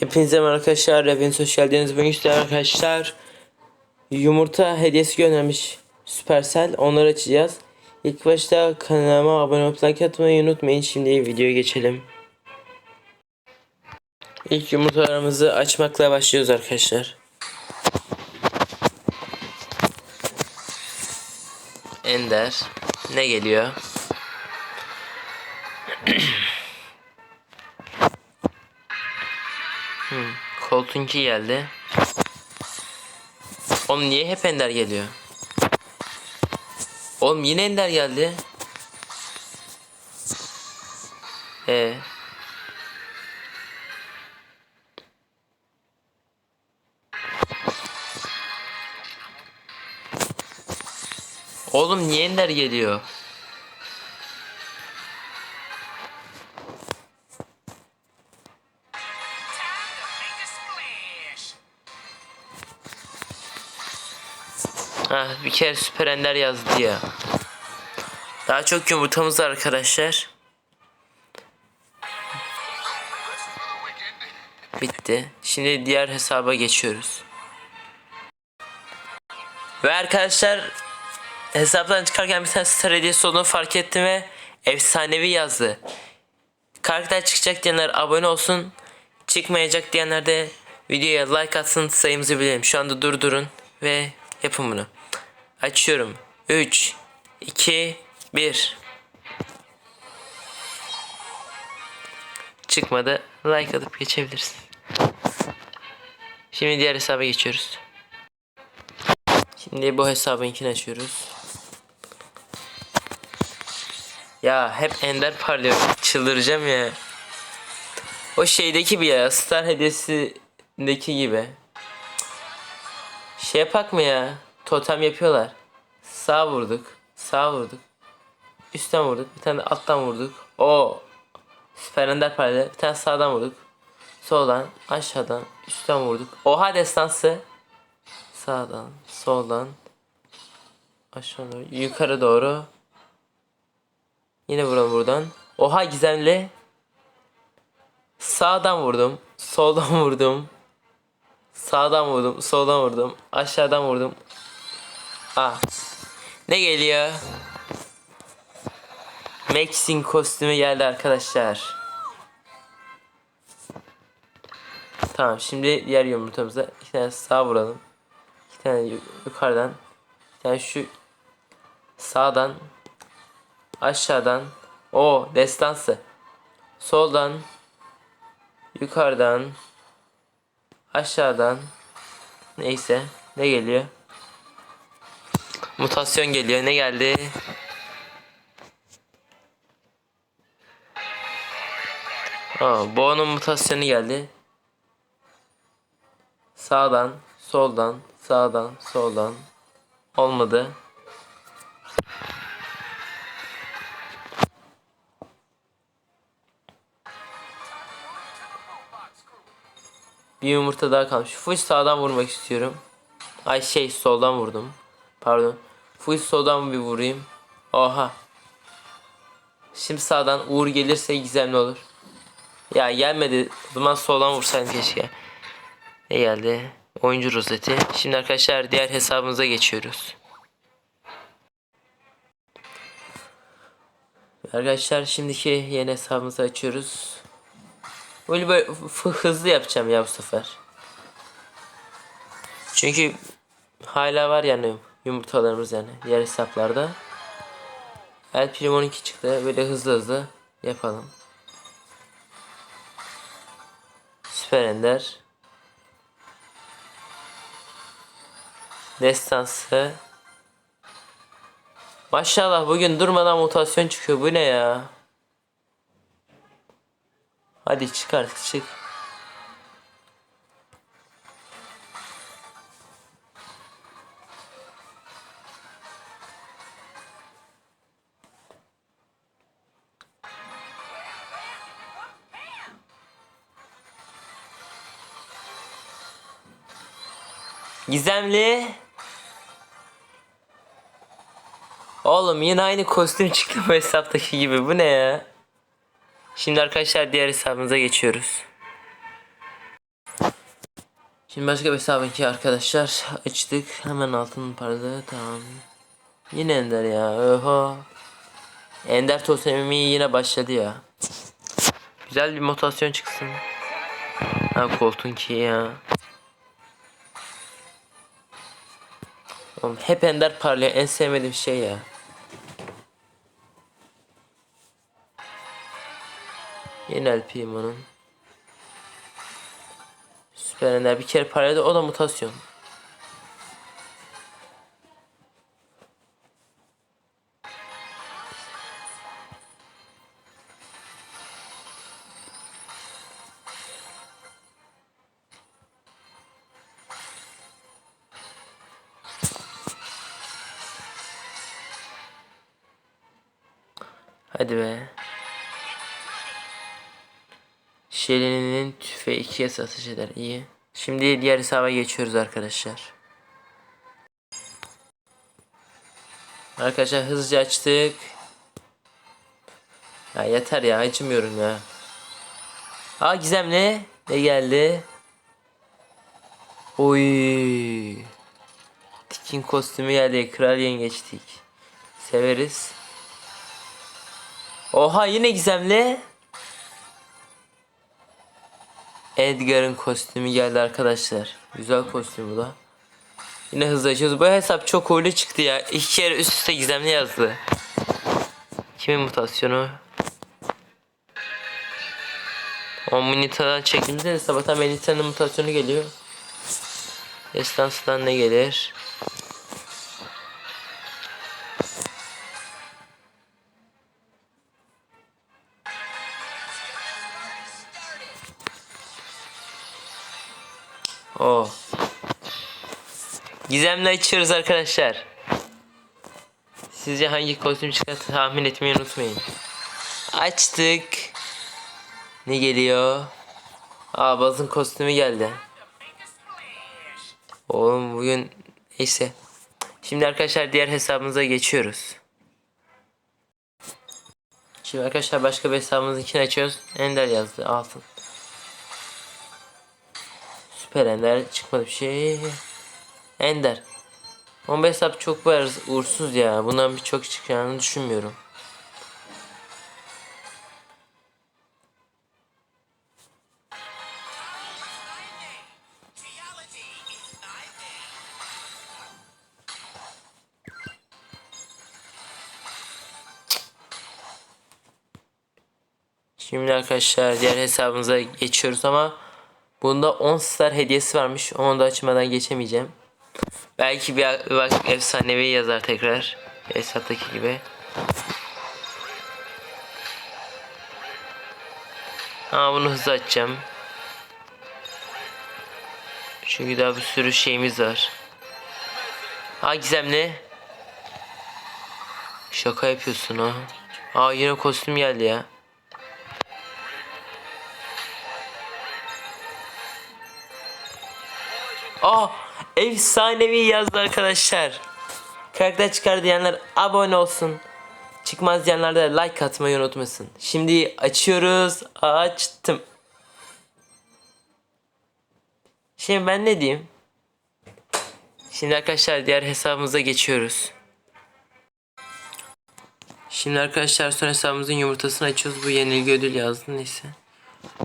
Hepinize merhaba arkadaşlar. Hepiniz hoş geldiniz. Bugün sizlerle arkadaşlar yumurta hediyesi göndermiş Supercell. Onları açacağız. İlk başta kanalıma abone olup like atmayı unutmayın. Şimdi videoya geçelim. İlk yumurtalarımızı açmakla başlıyoruz arkadaşlar. Ender ne geliyor? Colton'ki geldi. Oğlum niye hep Ender geliyor? Oğlum yine Ender geldi. Ee. Oğlum niye Ender geliyor? Ha bir kere Süper Ender yazdı ya. Daha çok yumurtamız var arkadaşlar. Bitti. Şimdi diğer hesaba geçiyoruz. Ve arkadaşlar hesaptan çıkarken bir tane star hediyesi olduğunu fark ettim ve efsanevi yazdı. Karakter çıkacak diyenler abone olsun. Çıkmayacak diyenler de videoya like atsın sayımızı bilelim. Şu anda durdurun ve yapın bunu. Açıyorum. 3 2 1 Çıkmadı. Like atıp geçebilirsin. Şimdi diğer hesaba geçiyoruz. Şimdi bu hesabınkini açıyoruz. Ya hep ender parlıyor. Çıldıracağım ya. O şeydeki bir ya. Star hediyesindeki gibi. Şey yapak mı ya? Totem yapıyorlar. Sağ vurduk. Sağ vurduk. Üstten vurduk. Bir tane de alttan vurduk. O Süper Ender paralel. Bir tane sağdan vurduk. Soldan, aşağıdan, üstten vurduk. Oha destansı. Sağdan, soldan, aşağı doğru, yukarı doğru. Yine vuralım buradan. Oha gizemli. Sağdan vurdum, soldan vurdum. Sağdan vurdum, soldan vurdum, aşağıdan vurdum. Ah. Ne geliyor? Max'in kostümü geldi arkadaşlar. Tamam şimdi diğer yumurtamıza iki tane sağ vuralım. İki tane yu- yukarıdan. Bir tane şu sağdan aşağıdan o destansı soldan yukarıdan aşağıdan neyse ne geliyor mutasyon geliyor ne geldi Aa, Boğa'nın mutasyonu geldi sağdan soldan sağdan soldan olmadı Bir yumurta daha kalmış. Full sağdan vurmak istiyorum. Ay şey soldan vurdum. Pardon. Full soldan bir vurayım. Oha. Şimdi sağdan Uğur gelirse gizemli olur. Ya gelmedi. O zaman soldan vursaydım keşke. Ne geldi? Oyuncu rozeti. Şimdi arkadaşlar diğer hesabımıza geçiyoruz. Arkadaşlar şimdiki yeni hesabımızı açıyoruz. Böyle böyle hızlı yapacağım ya bu sefer. Çünkü hala var yani yumurtalarımız yani diğer hesaplarda. El Primo 12 çıktı. Böyle hızlı hızlı yapalım. Süper Ender. Destansı. Maşallah bugün durmadan mutasyon çıkıyor. Bu ne ya? Hadi çık artık çık. Gizemli. Oğlum yine aynı kostüm çıktı bu hesaptaki gibi. Bu ne ya? Şimdi arkadaşlar diğer hesabımıza geçiyoruz. Şimdi başka bir hesabınki arkadaşlar açtık. Hemen altın paralı tamam. Yine Ender ya. Oha. Ender totemi yine başladı ya. Güzel bir mutasyon çıksın. Ha koltuğun ki ya. Oğlum hep Ender parlıyor. En sevmediğim şey ya. Yeni LP'yim onun. Süper Ender bir kere parladı o da mutasyon. Hadi be. Şeli'nin tüfeği ikiye satış eder. İyi. Şimdi diğer hesaba geçiyoruz arkadaşlar. Arkadaşlar hızlıca açtık. Ya yeter ya acımıyorum ya. Aa gizemli. Ne geldi? Oy. Tikin kostümü geldi. Kral yengeçtik. Severiz. Oha yine gizemli. Edgar'ın kostümü geldi arkadaşlar. Güzel kostüm bu da. Yine hızlı açıyoruz. Bu hesap çok oyunu çıktı ya. İki kere üst üste gizemli yazdı. Kimin mutasyonu? O Minita'dan çektiğimizde de sabahtan Minita'nın mutasyonu geliyor. Estans'tan ne gelir? Gizemle açıyoruz arkadaşlar. Sizce hangi kostüm çıkar tahmin etmeyi unutmayın. Açtık. Ne geliyor? Aa Baz'ın kostümü geldi. Oğlum bugün neyse. Şimdi arkadaşlar diğer hesabımıza geçiyoruz. Şimdi arkadaşlar başka bir hesabımızınkini açıyoruz. Ender yazdı altın. Süper Ender çıkmadı bir şey. Ender. 15 hesap çok var uğursuz ya. Bundan birçok çıkacağını düşünmüyorum. Şimdi arkadaşlar diğer hesabımıza geçiyoruz ama bunda 10 star hediyesi varmış. Onu da açmadan geçemeyeceğim. Belki bir bak efsanevi yazar tekrar. Hesaptaki gibi. Ama bunu hızlı açacağım. Çünkü daha bir sürü şeyimiz var. Ha gizemli. Şaka yapıyorsun ha. Aa yine kostüm geldi ya. Aa efsanevi yazdı arkadaşlar. Karakter çıkar diyenler abone olsun. Çıkmaz diyenler de like atmayı unutmasın. Şimdi açıyoruz. Açtım. Şimdi ben ne diyeyim? Şimdi arkadaşlar diğer hesabımıza geçiyoruz. Şimdi arkadaşlar son hesabımızın yumurtasını açıyoruz. Bu yenilgi ödül yazdı neyse.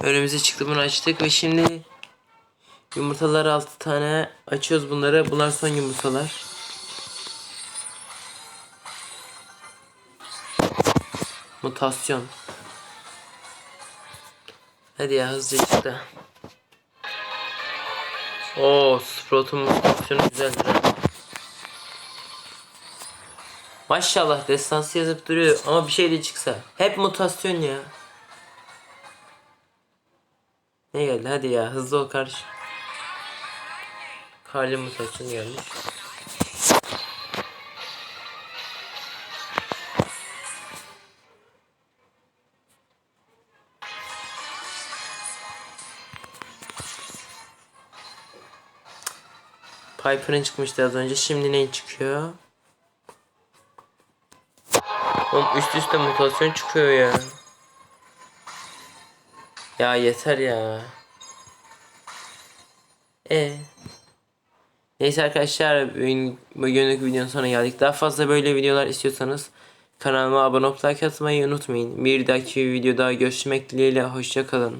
Önümüze çıktı bunu açtık ve şimdi Yumurtalar 6 tane açıyoruz bunları. Bunlar son yumurtalar. Mutasyon. Hadi ya hızlıca çıktı. Oo, Sprout'un mutasyonu güzeldir. Maşallah destansı yazıp duruyor ama bir şey de çıksa. Hep mutasyon ya. Ne geldi hadi ya hızlı ol kardeşim. Karli mutasyon gelmiş. Piper'ın çıkmıştı az önce. Şimdi ne çıkıyor? Oğlum üst üste mutasyon çıkıyor ya. Ya yeter ya. E. Neyse arkadaşlar bugün, bugünlük videonun sonuna geldik. Daha fazla böyle videolar istiyorsanız kanalıma abone olup like atmayı unutmayın. Bir dahaki videoda görüşmek dileğiyle hoşçakalın.